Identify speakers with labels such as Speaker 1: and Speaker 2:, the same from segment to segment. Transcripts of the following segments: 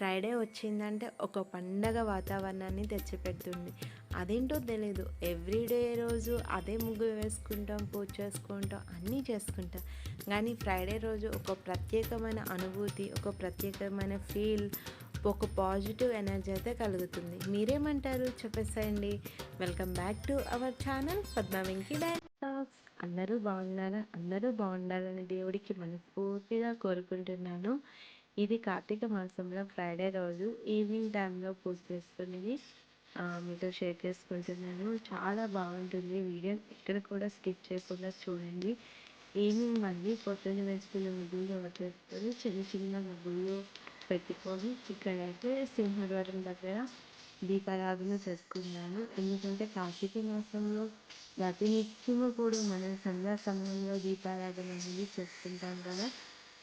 Speaker 1: Friday వచ్చిందంటే ఒక పండగ వాతావరణాన్ని తెచ్చిపెడుతుంది. అదేంటో తెలీదు. ఎవ్రీడే రోజు అదే ముగ్గు వేసుకుంటాం పూజ చేసుకుంటాం అన్నీ చేసుకుంటాం. కానీ ఫ్రైడే రోజు ఒక ప్రత్యేకమైన అనుభూతి ఒక ప్రత్యేకమైన ఫీల్ ఒక పాజిటివ్ ఎనర్జీ అయితే కలుగుతుంది. మీరేమంటారు? చెప్పేసేయండి. Welcome back to our channel Padma Venki అందరూ బాగున్నారా? అందరూ బాగుండాలని దేవుడికి మనస్ఫూర్తిగా కోరుకుంటున్నాను. ఇది కార్తీక మాసంలో ఫ్రైడే రోజు. ఈవినింగ్ టైంలో పోస్ట్ చేసుకునేది మీతో షేర్ చేసుకుంటున్నాను. చాలా బాగుంటుంది. వీడియో ఇక్కడ కూడా స్కిప్ చేయకుండా చూడండి. ఈవినింగ్ మళ్ళీ పొద్దున్న వేసుకున్న ముగ్గులు వచ్చేసుకొని చిన్న చిన్న ముగ్గులు పెట్టుకొని ఇక్కడైతే సింహద్వారం దగ్గర దీపారాధన చేసుకున్నాను ఎందుకంటే కార్తీక మాసంలో ప్రతినిత్యము కూడా మన సంధ్యా సమయంలో దీపారాధన అనేది చేసుకుంటాం కదా.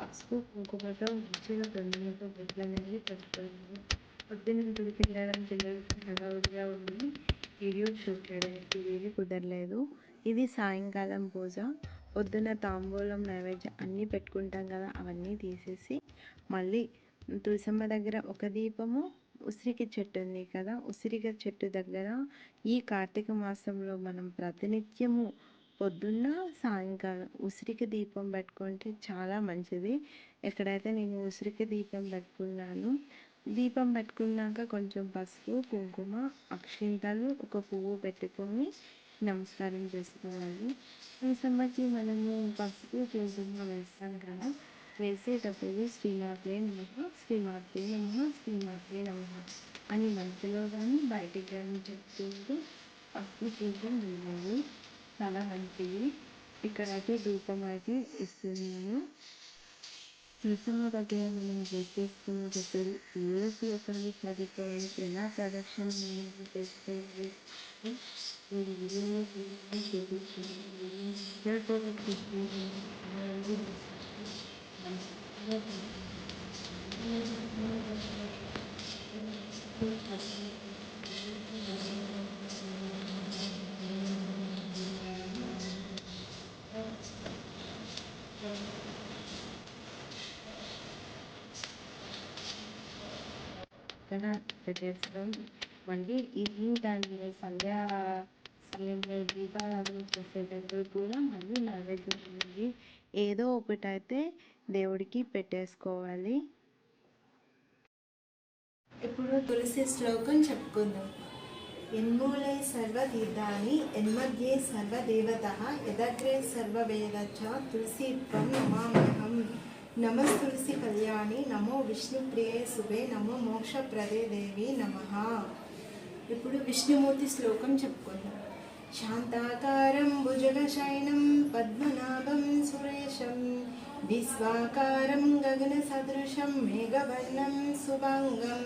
Speaker 1: పసుపు కుంకుమతో మంచిగా గంధంతో బొట్లు అనేది పెట్టుకోవాలి పొద్దున్న గుడికి పిల్లలకి హడావుడిగా ఉండి వీడియో షూట్ చేయడానికి వీలు కుదరలేదు ఇది సాయంకాలం పూజ పొద్దున తాంబూలం నైవేద్యం అన్నీ పెట్టుకుంటాం కదా అవన్నీ తీసేసి మళ్ళీ తులసమ్మ దగ్గర ఒక దీపము ఉసిరికి చెట్టు ఉంది కదా ఉసిరిక చెట్టు దగ్గర ఈ కార్తీక మాసంలో మనం ప్రతినిత్యము పొద్దున్న సాయంకాలం ఉసిరికి దీపం పెట్టుకుంటే చాలా మంచిది. ఎక్కడైతే నేను ఉసిరికి దీపం పెట్టుకున్నాను దీపం పెట్టుకున్నాక కొంచెం పసుపు కుంకుమ అక్షింతలు ఒక పువ్వు పెట్టుకొని నమస్కారం చేసుకోవాలి. తులసమ్మకి మనము పసుపు కుంకుమ వేస్తాం కదా. వేసేటప్పుడు శ్రీమాతే నమ శ్రీమాతే నమ శ్రీమాతే నమ అని మనసులో కానీ బయటికి కానీ చెప్తుంటూ పసుపు కుంకుమ వేయాలి చాలా మంచిది ఇక్కడైతే ధూపం అయితే ఇస్తున్నాను తులసమ్మ దగ్గర మనం చేసేసుకున్నప్పుడు తులసి ఒకరి చదువుకోవాలి ఎలా ప్రదక్షిణ మనం చేసుకోవాలి పక్కన పెట్టేస్తాం. మళ్ళీ ఈవినింగ్ దాన్ని సంధ్యా సమయంలో దీపారాధన చేసేటప్పుడు కూడా మళ్ళీ నైవేద్యం అనేది ఏదో ఒకటి అయితే దేవుడికి పెట్టేసుకోవాలి. ఇప్పుడు తులసి శ్లోకం చెప్పుకుందాం. ఎన్మూలే సర్వతీర్థాన్ని ఎన్మధ్యే సర్వదేవత యదగ్రే సర్వవేద చ తులసీత్వం మమాహం నమస్తులసి కళ్యాణి నమో విష్ణుప్రియే శుభే నమో మోక్షప్రదే దేవి నమ. ఇప్పుడు విష్ణుమూర్తి శ్లోకం చెప్పుకుందాం. శాంతాకారం భుజగశయనం పద్మనాభం సురేశం విశ్వాకారం గగనసదృశం మేఘవర్ణం శుభాంగం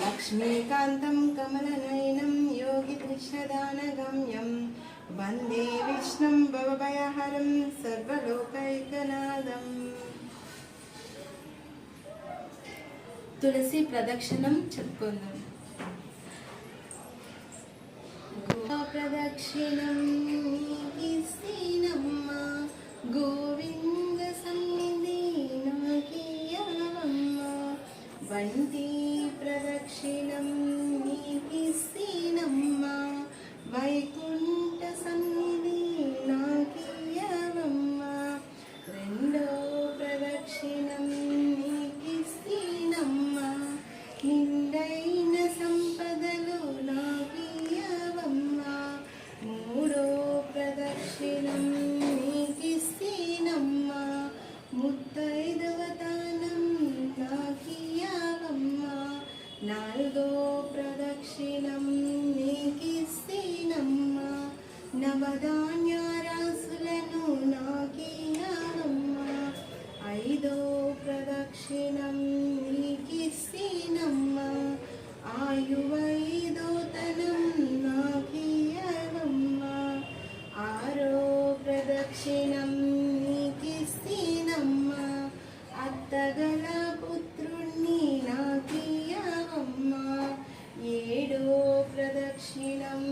Speaker 1: లక్ష్మీకాంతం కమలనయనం యోగికృష్ణదానగమ్యం వందే విష్ణుం భవభయహరం సర్వలోకైకనాదం తులసి ప్రదక్షిణం చెప్పుకుందాం. ప్రదక్షిణం ఇస్తీనమ్మ గోవింద సన్నిధి నాకీయవమ్మ వంటి విలువైన సంపదలు నాకీయవమ్మా మూడో ప్రదక్షిణం నీకిస్తేనమ్మా ముత్తైదవతానం నాకీయవమ్మా. నాలుగో
Speaker 2: ప్రదక్షిణం నీకిస్తేనమ్మా నవధాన్యా అత్తగల పుత్రుణ్ణి నాకియవమ్మా ఏడో ప్రదక్షిణం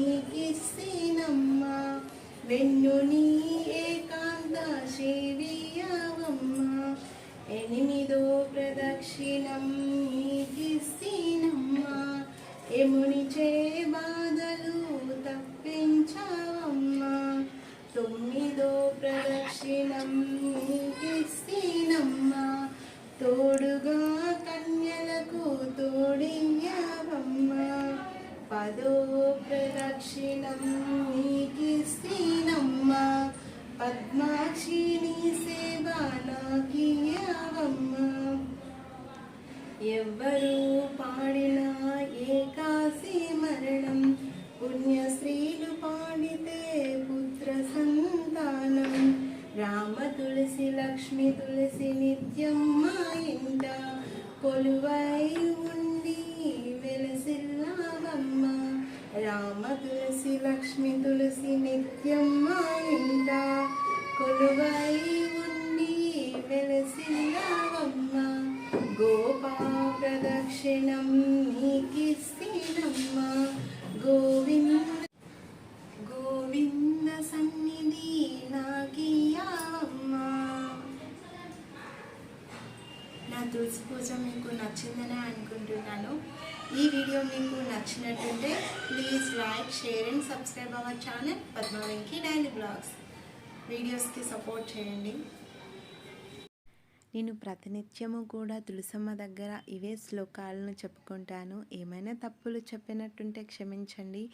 Speaker 2: నీకిస్తేనమ్మా. వెన్ను నీ ఏకాంత సేవియవమ్మా ఎనిమిదో ప్రదక్షిణం నీకిస్తేనమ్మా. ఎముని చే బాధలు తప్పించవమ్మా. తొమ్మిదో ప్రదక్షిణం నీకిస్తే తోడుగా కన్యలకు తోడియ్యవమ్మా. పదో ప్రదక్షిణం నీకిస్తీనమ్మ పద్మాక్షి సేవ నాకియ్యవమ్మా. ఎవ్వరు పాడిన ఏకాశి మరణం. పుణ్యశ్రీలు పాడితే లక్ష్మి తులసి నిత్యం మా ఇంట కొలువై ఉండి వెలసిల్లావమ్మ రామ తులసి లక్ష్మి తులసి నిత్యం మా ఇంట కొలువై ఉండి వెలసిల్లావమ్మ గోపా ప్రదక్షిణం నీకిస్తేనమ్మ. గో ఈ వీడియో మీకు నచ్చినట్టుంటే please like share and subscribe our channel Padma Venki daily vlogs. వీడియోస్కి సపోర్ట్ చేయండి.
Speaker 1: నేను ప్రతినిత్యము కూడా తులసమ్మ దగ్గర ఇవే శ్లోకాలను చెప్పుకుంటాను. ఏమైనా తప్పులు చెప్పినట్టుంటే క్షమించండి.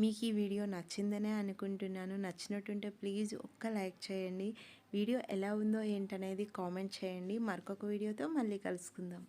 Speaker 1: మీకు ఈ వీడియో నచ్చిందనే అనుకుంటున్నాను. నచ్చినట్టుంటే ప్లీజ్ ఒక్క లైక్ చేయండి. వీడియో ఎలా ఉందో ఏంటనేది కామెంట్ చేయండి. మరొక వీడియోతో మళ్ళీ కలుసుకుందాం.